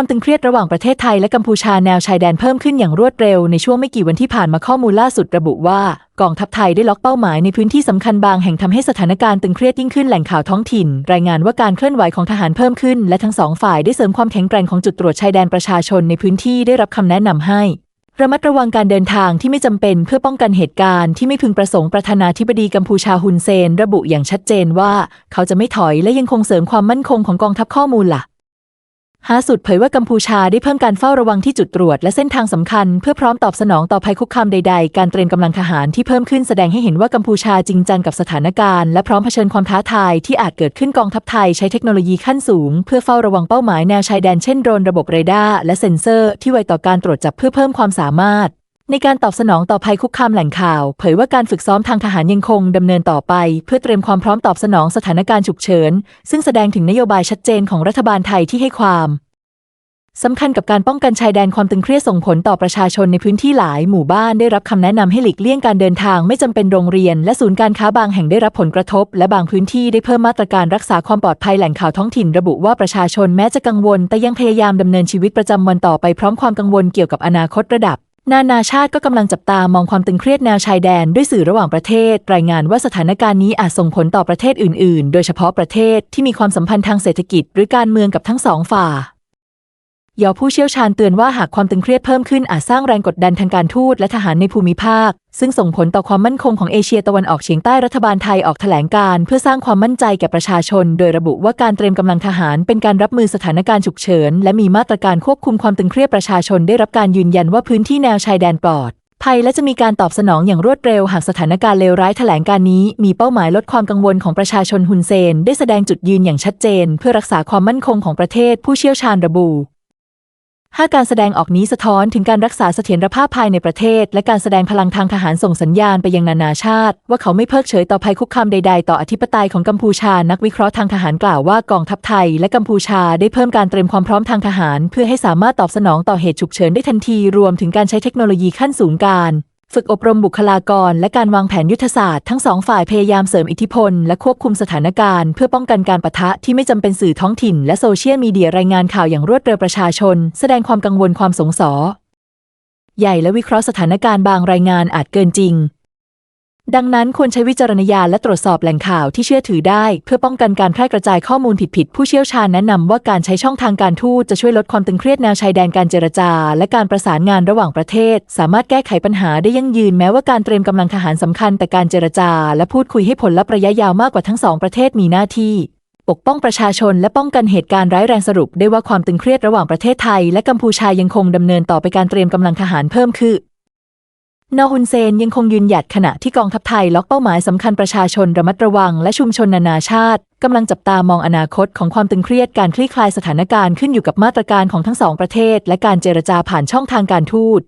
ความตึงเครียดระหว่างประเทศไทยและกัมพูชาแนวชายแดนเพิ่มขึ้นอย่างรวดเร็วในช่วงไม่กี่วันที่ผ่านมาข้อมูลล่าสุดระบุว่ากองทัพไทยได้ล็อกเป้าหมายในพื้นที่สำคัญบางแห่งทำให้สถานการณ์ตึงเครียดยิ่งขึ้นแหล่งข่าวท้องถิ่น รายงานว่าการเคลื่อนไหวของทหารเพิ่มขึ้น และทั้งสองฝ่ายได้เสริมความแข็งแกร่งของจุดตรวจชายแดนประชาชนในพื้นที่ได้รับคำแนะนำให้ระมัดระวังการเดินทางที่ไม่จำเป็นเพื่อป้องกันเหตุการณ์ที่ไม่พึงประสงค์ประธานาธิบดีกัมพูชาฮุนเซน ระบุอย่างชัดเจนว่า เขาจะไม่ถอยและยังคงเสริมความมั่นคงของกองทัพข้อมูลหลัก ฮาสุดเผยว่ากัมพูชาได้เพิ่มการเฝ้าระวังที่จุดตรวจและเส้นทางสำคัญเพื่อพร้อมตอบสนองต่อภัยคุกคามใดๆ การเตรียมกำลังทหารที่เพิ่มขึ้นแสดงให้เห็นว่ากัมพูชาจริงจังกับสถานการณ์และพร้อมเผชิญความท้าทายที่อาจเกิดขึ้นกองทัพไทยใช้เทคโนโลยีขั้นสูง เพื่อเฝ้าระวังเป้าหมายแนวชายแดนเช่นโดรนระบบเรดาร์และเซ็นเซอร์ที่ไวต่อการตรวจจับเพื่อเพิ่มความสามารถ ในการตอบสนองต่อภัยคุกคามแหล่งข่าว เผยว่าการฝึกซ้อมทางทหารยังคงดำเนินต่อไป เพื่อเตรียมความพร้อมตอบสนองสถานการณ์ฉุกเฉิน ซึ่งแสดงถึงนโยบายชัดเจนของรัฐบาลไทยที่ให้ความสำคัญกับการป้องกันชายแดนความตึงเครียดส่งผลต่อประชาชนในพื้นที่หลายหมู่บ้านได้รับคำแนะนำให้หลีกเลี่ยงการเดินทางไม่จำเป็นโรงเรียน และศูนย์การค้าบางแห่งได้รับผลกระทบ และบางพื้นที่ได้เพิ่มมาตรการรักษาความปลอดภัยแหล่งข่าวท้องถิ่นระบุว่าประชาชนแม้จะกังวล แต่ยังพยายามดำเนินชีวิตประจำวันต่อไปพร้อมความกังวลเกี่ยวกับอนาคตระดับ นานาชาติก็กำลังจับตามองความตึงเครียดแนวชายแดนด้วยสื่อระหว่างประเทศ รายงานว่าสถานการณ์นี้อาจส่งผลต่อประเทศอื่น ๆ โดยเฉพาะประเทศที่มีความสัมพันธ์ทางเศรษฐกิจ หรือการเมืองกับทั้งสองฝ่าย ยอผู้เชี่ยวชาญเตือนว่าหากความตึงเครียดเพิ่มขึ้นอาจสร้างแรงกดดันทางการทูตและทหารในภูมิภาค ซึ่งส่งผลต่อความมั่นคงของเอเชียตะวันออกเฉียงใต้รัฐบาลไทยออกแถลงการ เพื่อสร้างความมั่นใจแก่ประชาชน โดยระบุว่าการเตรียมกำลังทหารเป็นการรับมือสถานการณ์ฉุกเฉิน และมีมาตรการควบคุมความตึงเครียดประชาชนได้รับการยืนยันว่าพื้นที่แนวชายแดนปลอดภัยและจะมีการตอบสนองอย่างรวดเร็วหากสถานการณ์เลวร้ายแถลงการนี้ มีเป้าหมายลดความกังวลของประชาชนฮุนเซน ได้แสดงจุดยืนอย่างชัดเจน เพื่อรักษาความมั่นคงของประเทศผู้เชี่ยวชาญระบุ ห้าการแสดงออกนี้สะท้อนถึงการรักษาเสถียรภาพภายในประเทศ และการแสดงพลังทางทหารส่งสัญญาณไปยังนานาชาติ ว่าเขาไม่เพิกเฉยต่อภัยคุกคามใด ๆ ต่ออธิปไตยของกัมพูชา นักวิเคราะห์ทางทหารกล่าวว่ากองทัพไทย และกัมพูชาได้เพิ่มการเตรียมความพร้อมทางทหาร เพื่อให้สามารถตอบสนองต่อเหตุฉุกเฉินได้ทันทีรวมถึงการใช้เทคโนโลยีขั้นสูงการ ฝึกอบรมบุคลากร และการวางแผนยุทธศาสตร์ทั้งสองฝ่ายพยายามเสริมอิทธิพล และควบคุมสถานการณ์ เพื่อป้องกันการปะทะที่ไม่จำเป็นสื่อท้องถิ่น และโซเชียลมีเดียรายงานข่าวอย่างรวดเร็วประชาชน แสดงความกังวลความสงสอใหญ่และวิเคราะห์สถานการณ์บางรายงานอาจเกินจริง ดังนั้นควรใช้วิจารณญาณและตรวจสอบแหล่งข่าวที่เชื่อถือได้ เพื่อป้องกันการแพร่กระจายข้อมูลผิดๆผู้เชี่ยวชาญแนะนำว่าการใช้ช่องทางการทูตจะช่วยลดความตึงเครียดแนวชายแดนการเจรจา และการประสานงานระหว่างประเทศ สามารถแก้ไขปัญหาได้ยั่งยืนแม้ว่าการเตรียมกำลังทหารสำคัญแต่การเจรจา และพูดคุยให้ผลลัพธ์ระยะยาวมากกว่าทั้งสองประเทศมีหน้าที่ปกป้องประชาชนและป้องกันเหตุการณ์ร้ายแรงสรุปได้ว่าความตึงเครียดระหว่างประเทศไทย และกัมพูชายังคงดำเนินต่อไปการเตรียมกำลังทหารเพิ่มขึ้น นอฮุนเซนยังคงยืนหยัดขณะที่กองทัพไทยล็อกเป้าหมายสำคัญประชาชนระมัดระวังและชุมชนนานาชาติกำลังจับตามองอนาคตของความตึงเครียดการคลี่คลายสถานการณ์ขึ้นอยู่กับมาตรการของทั้งสองประเทศ และการเจรจาผ่านช่องทางการทูต